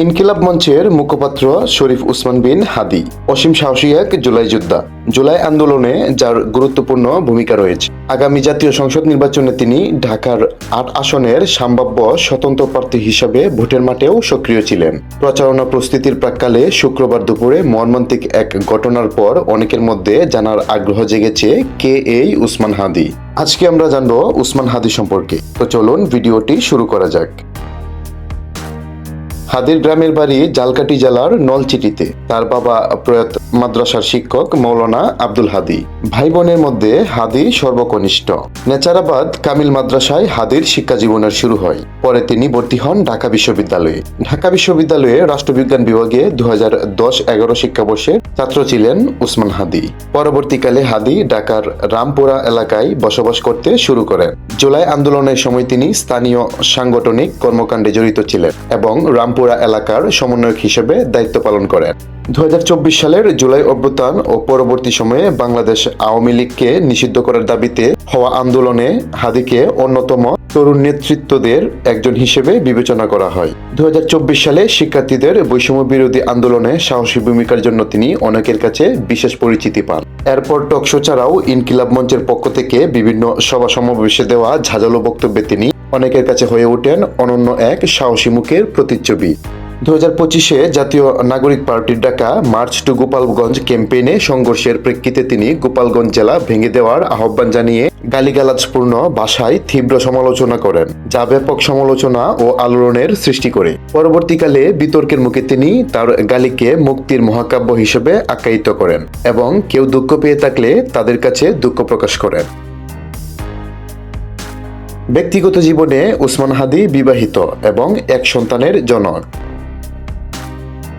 ইনকিলাব মঞ্চের মুখপাত্র শরীফ উসমান বিন হাদি। অসীম সাহসী এক জুলাই যোদ্ধা। জুলাই আন্দোলনে যার গুরুত্বপূর্ণ ভূমিকা রয়েছে। আগামী জাতীয় সংসদ নির্বাচনে তিনি ঢাকার আট আসনের সম্ভাব্য স্বতন্ত্র প্রার্থী হিসাবে ভোটের মাঠেও সক্রিয় ছিলেন। প্রচারণা প্রস্তুতির প্রাককালে শুক্রবার দুপুরে মর্মান্তিক এক ঘটনার পর অনেকের মধ্যে জানার আগ্রহ জেগেছে কে এই উসমান হাদি। আজকে আমরা জানব উসমান হাদি সম্পর্কে। তো চলুন ভিডিওটি শুরু করা যাক। হাদির গ্রামের বাড়ি জালকাটি জেলার নলচিটিতে তার বাবা প্রয়াত মাদ্রাসার শিক্ষক মৌলানা আব্দুল হাদি। ভাই বোনের মধ্যে হাদি সর্বকনিষ্ঠ। নেচারাবাদ কামিল মাদ্রাসায় হাদির শিক্ষা জীবনের শুরু হয়। পরে তিনি ভর্তি হন ঢাকা বিশ্ববিদ্যালয়ে। ঢাকা বিশ্ববিদ্যালয়ে রাষ্ট্রবিজ্ঞান বিভাগে দু হাজার দশ এগারো শিক্ষাবর্ষের ছাত্র ছিলেন উসমান হাদি। পরবর্তীকালে হাদি ঢাকার রামপুরা এলাকায় বসবাস করতে শুরু করেন। জুলাই আন্দোলনের সময় তিনি স্থানীয় সাংগঠনিক কর্মকাণ্ডে জড়িত ছিলেন এবং রামপুরা এলাকার সমন্বয়ক হিসেবে দায়িত্ব পালন করেন। দু সালের জুলাই অভ্যুত্থান ও পরবর্তী সময়ে বাংলাদেশ আওয়ামী লীগকে নিষিদ্ধ করার দাবিতে হওয়া আন্দোলনে হাদিকে অন্যতম তরুণ নেতৃত্বদের একজন হিসেবে বিবেচনা করা হয়। দুই হাজার চব্বিশ সালে শিক্ষার্থীদের বৈষম্য বিরোধী আন্দোলনে সাহসী ভূমিকার জন্য তিনি অনেকের কাছে বিশেষ পরিচিতি পান। এরপর টকশো ছাড়াও ইনকিলাব মঞ্চের পক্ষ থেকে বিভিন্ন সভা সমাবেশে দেওয়া ঝাঁঝালো বক্তব্যে তিনি অনেকের কাছে হয়ে ওঠেন অনন্য এক সাহসী মুখের প্রতিচ্ছবি। দু হাজার পঁচিশে জাতীয় নাগরিক পার্টির ডাকা মার্চ টু গোপালগঞ্জ ক্যাম্পেইনে সংঘর্ষের প্রেক্ষিতে তিনি গোপালগঞ্জ জেলা ভেঙে দেওয়ার আহ্বান জানিয়ে গালিগালাজপূর্ণ ভাষায় তীব্র সমালোচনা করেন, যা ব্যাপক সমালোচনা ও আলোড়নের সৃষ্টি করে। পরবর্তীকালে বিতর্কের মুখে তিনি তার গালিকে মুক্তির মহাকাব্য হিসেবে আখ্যায়িত করেন এবং কেউ দুঃখ পেয়ে থাকলে তাদের কাছে দুঃখ প্রকাশ করেন। ব্যক্তিগত জীবনে উসমান হাদি বিবাহিত এবং এক সন্তানের জনক।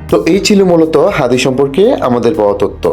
তো এই ছিল মূলত হাদি সম্পর্কে আমাদের পাওয়া তথ্য।